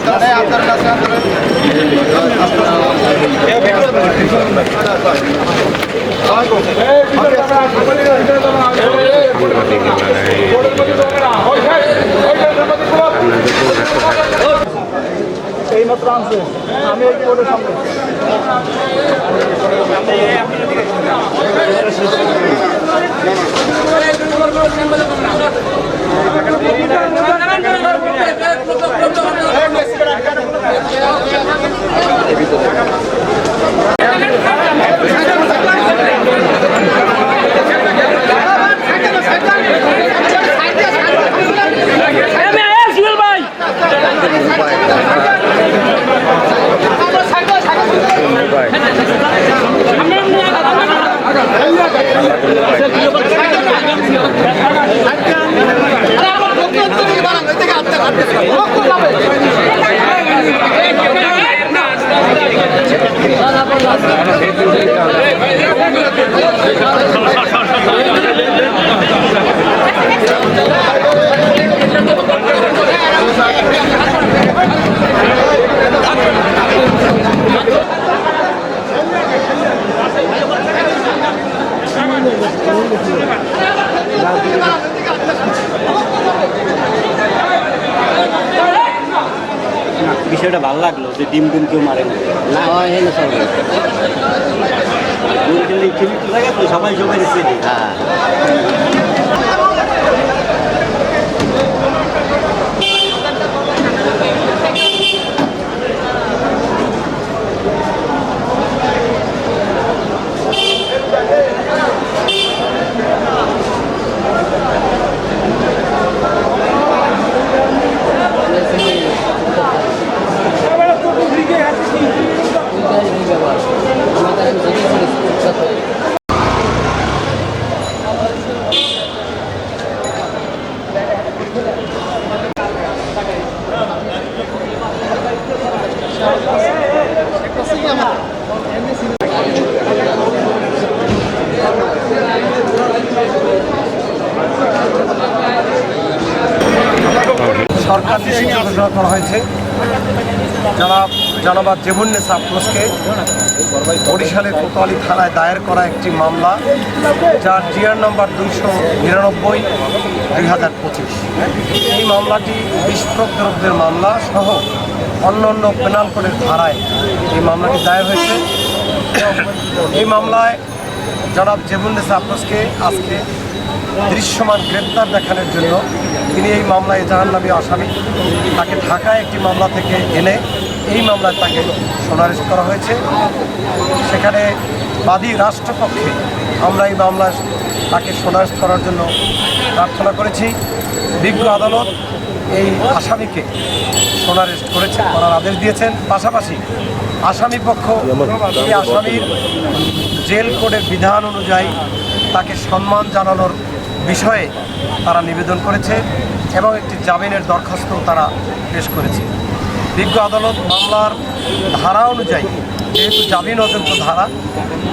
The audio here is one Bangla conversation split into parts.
কাছে আপনার আনছে আমি এই কোর্টের সামনে ভিতরে Allah'a বিষয়টা ভালো লাগল যে ডিম ডিম কেউ মারে না হয় সব সবাই। সবাই হ্যাঁ। সরকার ঘোষণা করা হয়েছে। যারা জানাবাদ জেবুন্নেসা আফরোজকে বরিশালের কোতোয়ালি থানায় দায়ের করা একটি মামলা, যার জিআর নম্বর দুইশো নিরানব্বই, দুই হাজার পঁচিশ। এই মামলাটি বিস্ফোরক দ্রব্যের মামলা সহ অন্য অন্য পেনাল কোডের ধারায় এই মামলাটি দায়ের হয়েছে। এই মামলায় জনাব জেবুন্নেসা আফরোজকে আজকে দৃশ্যমান গ্রেপ্তার দেখানোর জন্য তিনি এই মামলায় জাহান্নামী আসামি। তাকে ঢাকায় একটি মামলা থেকে এনে এই মামলায় তাকে সোনারেস্ট করা হয়েছে। সেখানে বাদী রাষ্ট্রপক্ষে আমরা এই মামলায় তাকে সোনারেস্ট করার জন্য প্রার্থনা করেছি। বিজ্ঞ আদালত এই আসামিকে সোনারেস্ট করেছে, করার আদেশ দিয়েছেন। পাশাপাশি আসামি পক্ষ এই আসামির জেল কোডের বিধান অনুযায়ী তাকে সম্মান জানানোর বিষয়ে তারা নিবেদন করেছে এবং একটি জামিনের দরখাস্ত তারা পেশ করেছে। বিজ্ঞ আদালত মামলার ধারা অনুযায়ী, যেহেতু জামিন অযোগ্য ধারা,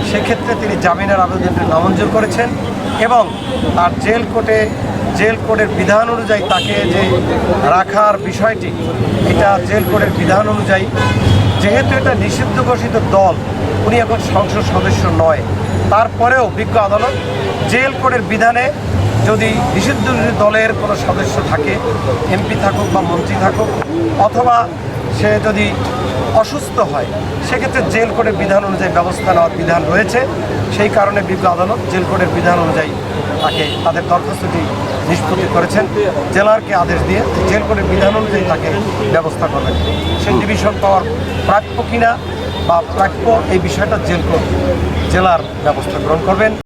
সেক্ষেত্রে তিনি জামিনের আবেদনটি নামঞ্জুর করেছেন এবং তার জেল কোর্টে জেল কোডের বিধান অনুযায়ী তাকে যে রাখার বিষয়টি, এটা জেল কোডের বিধান অনুযায়ী, যেহেতু এটা নিষিদ্ধ ঘোষিত দল, উনি এখন সংসদ সদস্য নয়। তারপরেও বিজ্ঞ আদালত জেল কোডের বিধানে যদি নিষিদ্ধ দলের কোনো সদস্য থাকে, এমপি থাকুক বা মন্ত্রী থাকুক, অথবা সে যদি অসুস্থ হয়, সেক্ষেত্রে জেল কোডের বিধান অনুযায়ী ব্যবস্থা নেওয়ার বিধান রয়েছে। সেই কারণে বিজ্ঞ আদালত জেল কোডের বিধান অনুযায়ী তাকে, তাদের দরখাস্তটি নিষ্পত্তি করেছেন। জেলারকে আদেশ দিয়ে জেল করে বিধান অনুযায়ী তাকে ব্যবস্থা করবেন। সেই ডিভিশন পাওয়ার প্রাপ্য কিনা বা প্রাপ্য এই বিষয়টা জেল জেলার ব্যবস্থা গ্রহণ করবেন।